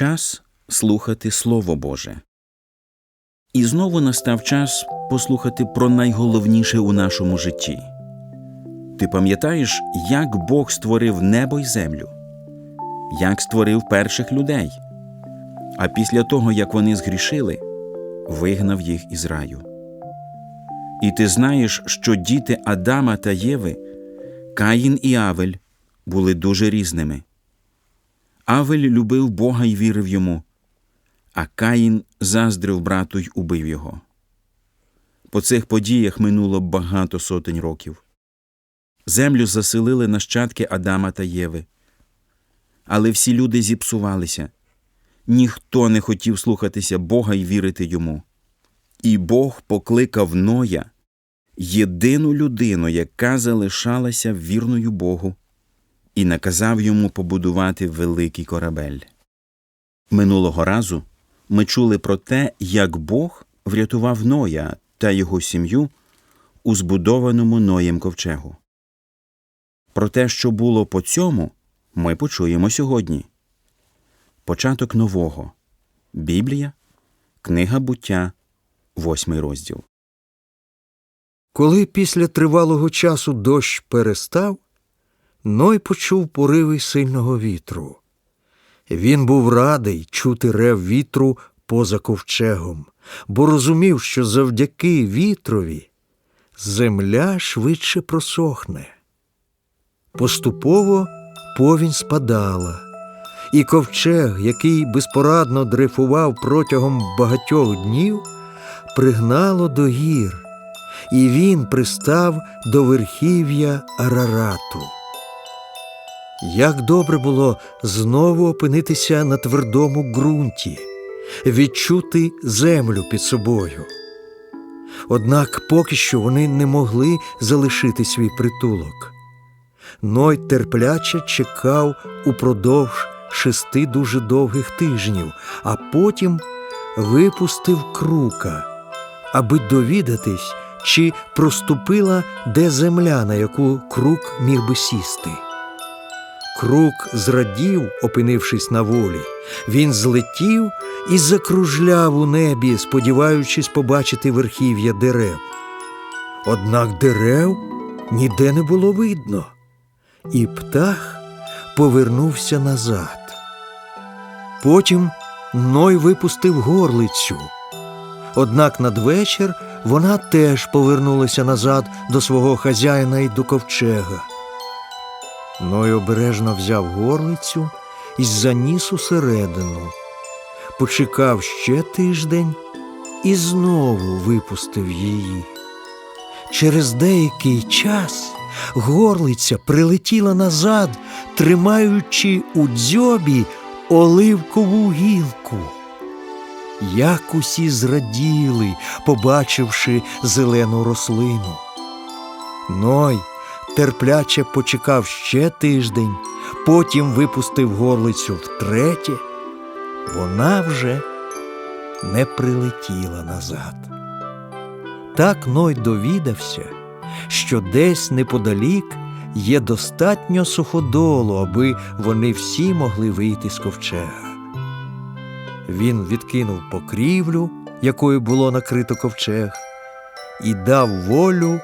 час слухати Слово Боже. І знову настав час послухати про найголовніше у нашому житті. Ти пам'ятаєш, як Бог створив небо й землю, як створив перших людей, а після того, як вони згрішили, вигнав їх із раю. І ти знаєш, що діти Адама та Єви, Каїн і Авель, були дуже різними. Авель любив Бога й вірив йому, а Каїн заздрив брату й убив його. По цих подіях минуло багато сотень років. Землю заселили нащадки Адама та Єви. Але всі люди зіпсувалися. Ніхто не хотів слухатися Бога й вірити йому. І Бог покликав Ноя, єдину людину, яка залишалася вірною Богу, і наказав йому побудувати великий корабель. Минулого разу ми чули про те, як Бог врятував Ноя та його сім'ю у збудованому Ноєм ковчегу. Про те, що було по цьому, ми почуємо сьогодні. Початок нового Біблія, Книга буття, восьмий розділ. Коли після тривалого часу дощ перестав, Ной почув пориви сильного вітру. Він був радий чути рев вітру поза ковчегом, бо розумів, що завдяки вітрові земля швидше просохне. Поступово повінь спадала, і ковчег, який безпорадно дрейфував протягом багатьох днів, пригнало до гір, і він пристав до верхів'я Арарату. Як добре було знову опинитися на твердому ґрунті, відчути землю під собою. Однак поки що вони не могли залишити свій притулок. Ной терпляче чекав упродовж шести дуже довгих тижнів, а потім випустив крука, аби довідатись, чи проступила де земля, на яку крук міг би сісти. Крук зрадів, опинившись на волі. Він злетів і закружляв у небі, сподіваючись побачити верхів'я дерев. Однак дерев ніде не було видно, і птах повернувся назад. Потім Ной випустив горлицю. Однак надвечір вона теж повернулася назад до свого хазяїна і до ковчега. Ной обережно взяв горлицю і заніс усередину, почекав ще тиждень і знову випустив її. Через деякий час горлиця прилетіла назад, тримаючи у дзьобі оливкову гілку. Як усі зраділи, побачивши зелену рослину. Ной терпляче почекав ще тиждень, потім випустив горлицю втретє. Вона вже не прилетіла назад. Так Ной довідався, що десь неподалік є достатньо суходолу, аби вони всі могли вийти з ковчега. Він відкинув покрівлю, якою було накрито ковчег, і дав волю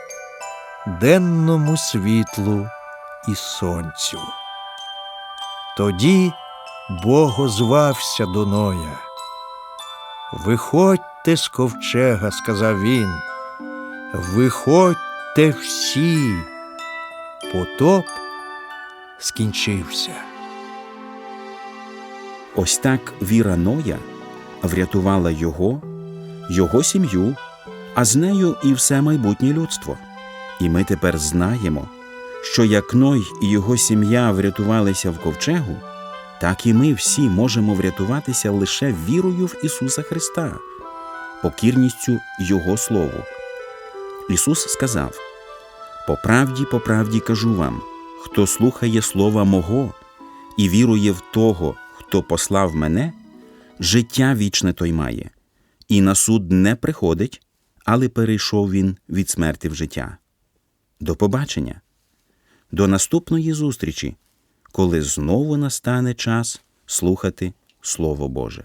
денному світлу і сонцю. Тоді Бог озвався до Ноя. Виходьте з ковчега, сказав він. Виходьте всі. Потоп скінчився. Ось так віра Ноя врятувала його, його сім'ю, а з нею і все майбутнє людство. І ми тепер знаємо, що як Ной і його сім'я врятувалися в ковчегу, так і ми всі можемо врятуватися лише вірою в Ісуса Христа, покірністю Його Слову. Ісус сказав: По правді, по правді кажу вам, хто слухає слова мого і вірує в того, хто послав мене, життя вічне той має, і на суд не приходить, але перейшов він від смерти в життя. До побачення, до наступної зустрічі, коли знову настане час слухати Слово Боже.